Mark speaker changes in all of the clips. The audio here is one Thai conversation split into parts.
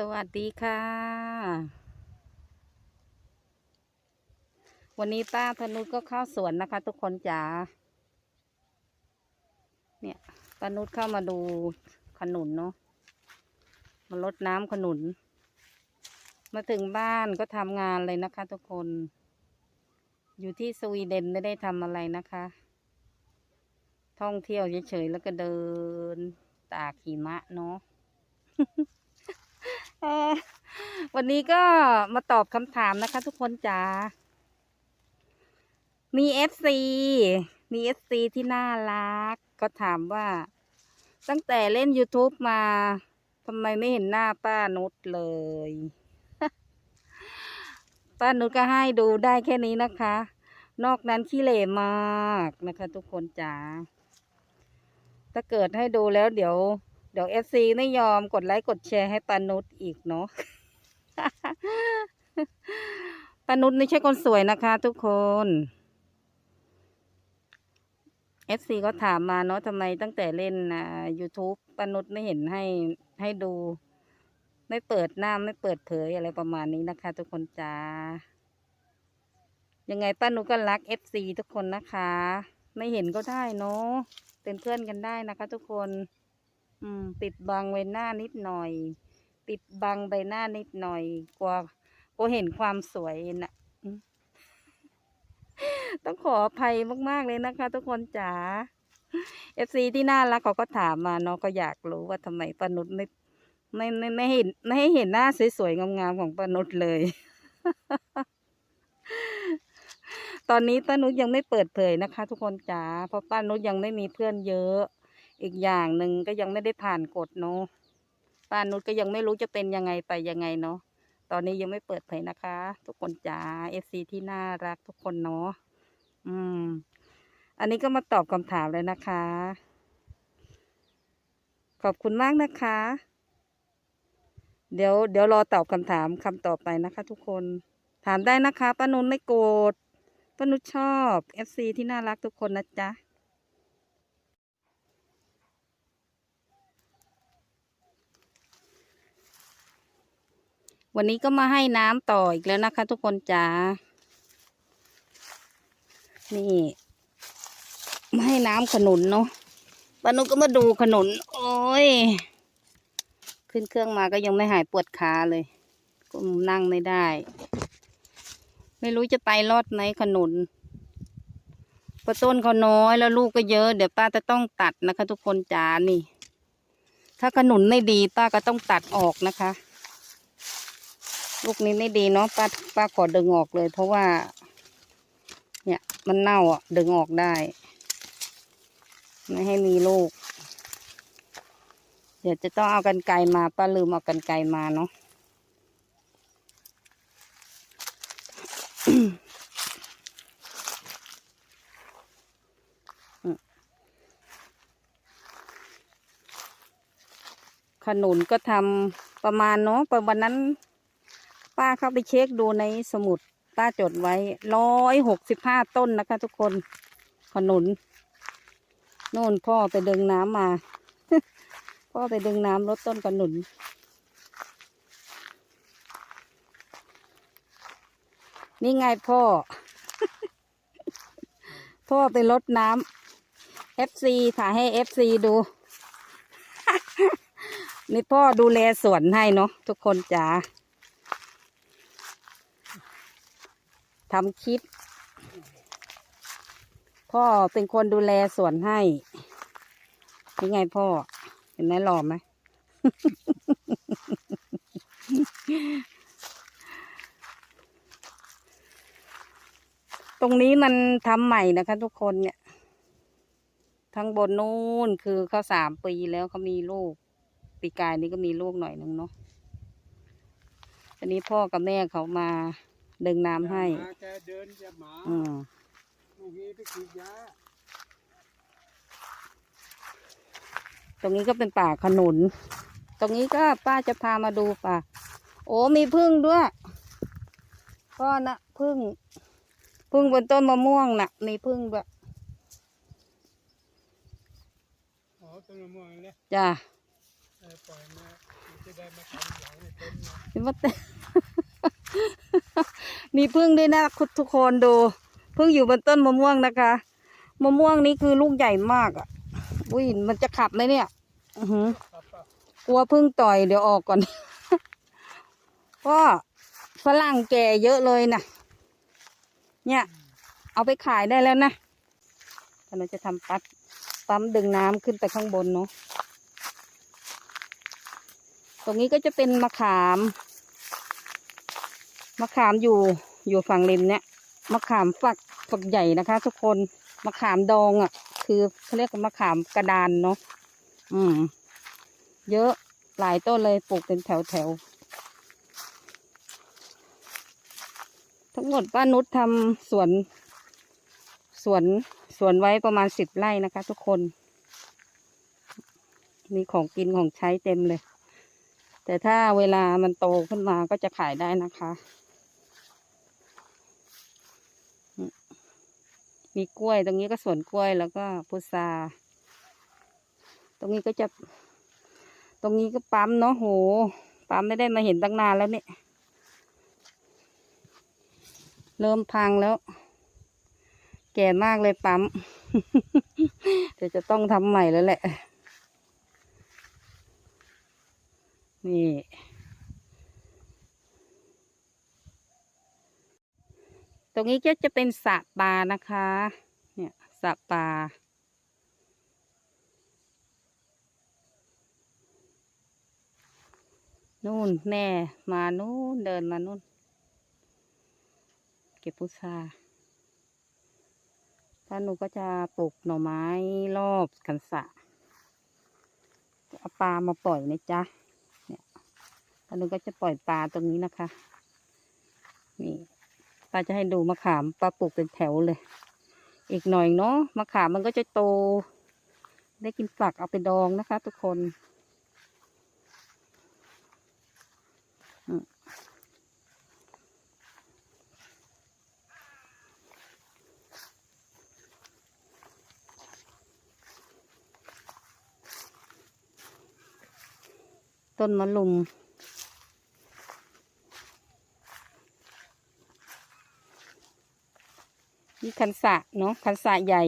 Speaker 1: สวัสดีค่ะ วันนี้ป้าธนุก็เข้าสวนนะคะ ทุกคนจ๋า เนี่ยป้านุชเข้ามาดูขนุนเนาะมาลดน้ำขนุน มาถึงบ้านก็ทำงานเลยนะคะ ทุกคน อยู่ที่สวีเดนไม่ได้ทำอะไรนะคะ ท่องเที่ยวเฉยๆแล้วก็เดินตากหิมะเนาะ วันนี้ก็มาตอบคำถามนะคะ ทุกคนจ๋า มีเอฟซีมีเอฟซีที่น่ารัก ก็ถามว่า ตั้งแต่เล่น YouTube มาทำไมไม่เห็นหน้าป้านุชเลย ป้านุชก็ให้ดูได้แค่นี้นะคะ นอกนั้นขี้เหร่มากนะคะ ทุกคนจ๋า ถ้าเกิดให้ดูแล้วเดี๋ยว เดี๋ยวเอฟซีไม่ยอมกดไลค์กดแชร์ให้ปานุชอีกเนาะปานุชไม่ใช่คนสวยนะคะ ทุกคนเอฟซีก็ถามมาเนาะทำไมตั้งแต่เล่นอ่า YouTube ปานุชไม่เห็นให้ให้ดู ไม่เปิดหน้าไม่เปิดเผยอะไรประมาณนี้นะคะ ทุกคนจ้ายังไงป้านุก็รักเอฟซีทุกคนนะคะ ไม่เห็นก็ได้เนาะเป็นเพื่อนกันได้นะคะ ทุกคน อืม ปิดบังใบหน้านิดหน่อย ปิดบังใบหน้านิดหน่อย กลัวกลัวเห็นความสวยนะอืมต้องขออภัยมาก ๆ เลยนะคะ ทุกคนจ๋าเอฟซีที่น่ารักเขาก็ถามมาเนาะก็อยากรู้ว่าทำไมปานุชไม่ไม่ไม่ไม่เห็นไม่ให้เห็นหน้าสวยๆงามๆของปานุชเลย ตอนนี้ป้านุชยังไม่เปิดเผยนะคะ ทุกคนจ๋าเพราะป้านุชยังไม่มีเพื่อนเยอะ อีกอย่างหนึ่งก็ยังไม่ได้ผ่านกฎเนาะป้านุชก็ยังไม่รู้จะเป็นยังไงไปยังไงเนาะตอนนี้ยังไม่เปิดเผยนะคะ ทุกคนจ๋าเอฟซีที่น่ารักทุกคนเนาะอืม อันนี้ก็มาตอบคำถามเลยนะคะ ขอบคุณมากนะคะ เดี๋ยวเดี๋ยวรอตอบคำถามคำต่อไปนะคะ ทุกคนถามได้นะคะป้านุชไม่โกรธป้านุชชอบเอฟซีที่น่ารักทุกคนนะจ๊ะ วันนี้ก็มาให้น้ำต่ออีกแล้วนะคะ ทุกคนจ๋า นี่ มาให้น้ำขนุนเนาะปานุก็มาดูขนุน โอ้ย ขึ้นเครื่องมาก็ยังไม่หายปวดขาเลย ก็นั่งไม่ได้ ไม่รู้จะไปรอดไหมขนุนเพราะต้นเขาน้อยแล้วลูกก็เยอะ เดี๋ยวป้าจะต้องตัดนะคะ ทุกคนจ๋านี่ ถ้าขนุนไม่ดีป้าก็ต้องตัดออกนะคะ ลูกนี้ไม่ดีเนาะป้าป้าขอดึงออกเลย เพราะว่า เนี่ย มันเน่าอะ ดึงออกได้ ไม่ให้มีลูก เดี๋ยวจะต้องเอากันไกรมาป้าลืมเอากันไกรมาเนาะขนุนก็ทำประมาณเนาะประวันนั้น ป้าเข้าไปเช็คดูในสมุดป้าจดไว้ร้อยหกสิบห้าต้นนะคะ ทุกคนขนุนโน่นพ่อไปดึงน้ำมา พ่อไปดึงน้ำลดต้นขนุนนี่ไงพ่อ พ่อไปลดน้ำ FC ถ่ายให้ FC ดูนี่พ่อดูแลสวนให้เนาะทุกคนจ๋า ทำคลิป พ่อเป็นคนดูแลสวนให้ยังไงพ่อ เห็นไหมหล่อไหม ตรงนี้มันทำใหม่นะคะทุกคนเนี่ย ทั้งบนนู้นคือเขาสามปีแล้วเขามีลูก ปีกายนี้ก็มีลูกหน่อยหนึ่งเนาะอันนี้พ่อกับแม่เขามา ดึงน้ำให้
Speaker 2: มาแกเดินจะหมา
Speaker 1: อืม
Speaker 2: ลูกนี้ไปฉีดยา
Speaker 1: ตรงนี้ก็เป็นป่าขนุน ตรงนี้ก็ป้าจะพามาดูป่า โอ้มีพึ่งด้วย ก็นะพึ่ง พึ่งบนต้นมะม่วงน่ะ มีพึ่งด้วย
Speaker 2: อ๋อต้นมะม่วงเลย
Speaker 1: จ้ะ
Speaker 2: เออปล่อยมามันจะได้มาทำหลังให้เป็นนะ
Speaker 1: เห็นว่าแต่ มีพึ่งด้วยนะคุณทุกคนดูพึ่งอยู่บนต้นมะม่วงนะคะ มะม่วงนี้คือลูกใหญ่มากอะอุ้ยมันจะขับไหมเนี่ยอือหือกลัวพึ่งต่อยเดี๋ยวออกก่อนก็ฝรั่งแก่เยอะเลยนะเนี่ย เอาไปขายได้แล้วนะเราจะทำปัดปั๊มดึงน้ำขึ้นไปข้างบนเนาะตรงนี้ก็จะเป็นมะขาม มะขามอยู่อยู่ฝั่งริมเนี่ยมะขามฝักฝักใหญ่นะคะ ทุกคนมะขามดองอะ คือเขาเรียกว่ามะขามกระดานเนาะอืม เยอะหลายต้นเลยปลูกเป็นแถวแถวทั้งหมดป้านุชทำสวน สวนสวนไว้ประมาณสิบไร่นะคะ ทุกคน มีของกินของใช้เต็มเลย แต่ถ้าเวลามันโตขึ้นมาก็จะขายได้นะคะ มีกล้วย ตรงนี้ก็สวนกล้วยแล้วก็พุทราตรงนี้ก็จะ ตรงนี้ก็ปั๊มเนาะโห ปั๊มไม่ได้มาเห็นตั้งนานแล้วเนี่ยเริ่มพังแล้ว แก่มากเลยปั๊มเดี๋ยวจะต้องทำใหม่แล้วแหละ นี่ รงนี้ก็จะเป็นสระปลานะคะ เนี่ยสระปลานู่นแม่มานู่นเดินมานู่น เก็บพุทราถ้าหนูก็จะปลูกหน่อไม้รอบคันสะเอาปลามาปล่อยนะจ๊ะเนี่ยถ้าหนูก็จะปล่อยปลาตรงนี้นะคะนี่ ป้าจะให้ดูมะขามป้าปลูกเป็นแถวเลย อีกหน่อยเนาะมะขามมันก็จะโต ได้กินฝักเอาไปดองนะคะ ทุกคนต้นมะลุม คันสะเนาะคันสะใหญ่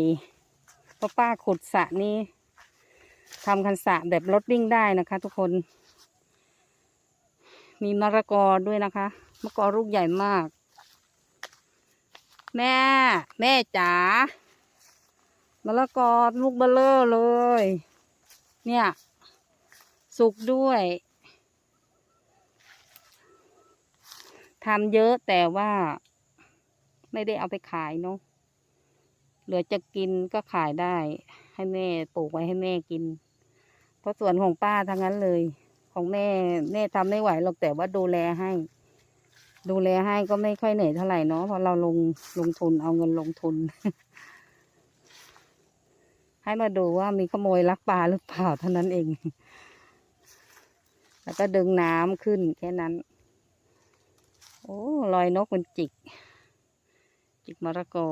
Speaker 1: เพราป้าขุดสะนี้ทำคันสะแบบรถวิ่งได้นะคะ ทุกคน มีมะละกอด้วยนะคะมะละกอลูกใหญ่มาก แม่ แม่จ๋ามะละกอลูกเบลเลอร์เลย เนี่ย สุกด้วยทำเยอะแต่ว่าไม่ได้เอาไปขายเนาะ เหลือจะกินก็ขายได้ ให้แม่ปลูกไว้ให้แม่กิน เพราะส่วนของป้าทั้งนั้นเลย ของแม่แม่ทำไม่ไหวหรอกแต่ว่าดูแลให้ ดูแลให้ก็ไม่ค่อยเหนื่อยเท่าไหร่เนาะเพราะเราลงลงทุนเอาเงินลงทุน ให้มาดูว่ามีขโมยลักปลาหรือเปล่าเท่านั้นเอง แล้วก็ดึงน้ำขึ้นแค่นั้น โอ้ลอยนกมันจิก จิกมะระกอ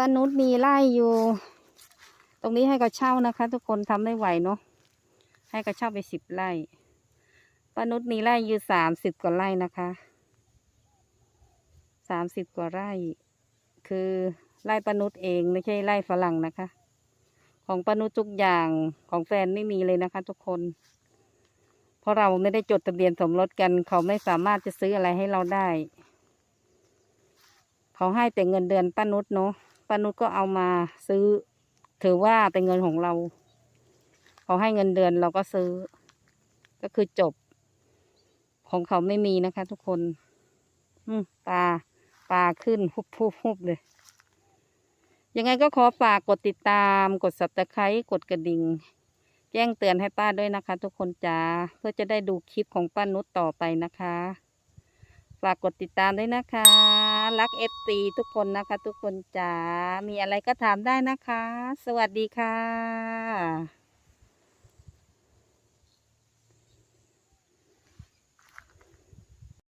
Speaker 1: ป้านุชมีไร่อยู่ ตรงนี้ให้ก็เช่านะคะ ทุกคนทำไม่ไหวเนาะให้ก็เช่าไปสิบไร่ป้านุชมีไร่อยู่สามสิบกว่าไร่นะคะสามสิบกว่าไร่ คือไร่ป้านุชเองไม่ใช่ไร่ฝรั่งนะคะ ของป้านุชทุกอย่างของแฟนไม่มีเลยนะคะ ทุกคน เพราะเราไม่ได้จดทะเบียนสมรสกัน เขาไม่สามารถจะซื้ออะไรให้เราได้ เขาให้แต่เงินเดือนป้านุชเนาะ ป้านุชก็เอามาซื้อ ถือว่าเป็นเงินของเราเขาให้เงินเดือนเราก็ซื้อ ก็คือจบ ของเขาไม่มีนะคะ ทุกคน อืมปลาปลาขึ้นหุบหุบหุบเลย ยังไงก็ขอฝากกดติดตาม กด subscribe กดกระดิ่งแจ้งเตือนให้ป้าด้วยนะคะ ทุกคนจ้าเพื่อจะได้ดูคลิปของป้านุชต่อไปนะคะ ฝากกดติดตามด้วยนะคะ รักเอฟซีทุกคนนะคะ ทุกคนจ้ามีอะไรก็ถามได้นะคะ สวัสดีค่ะ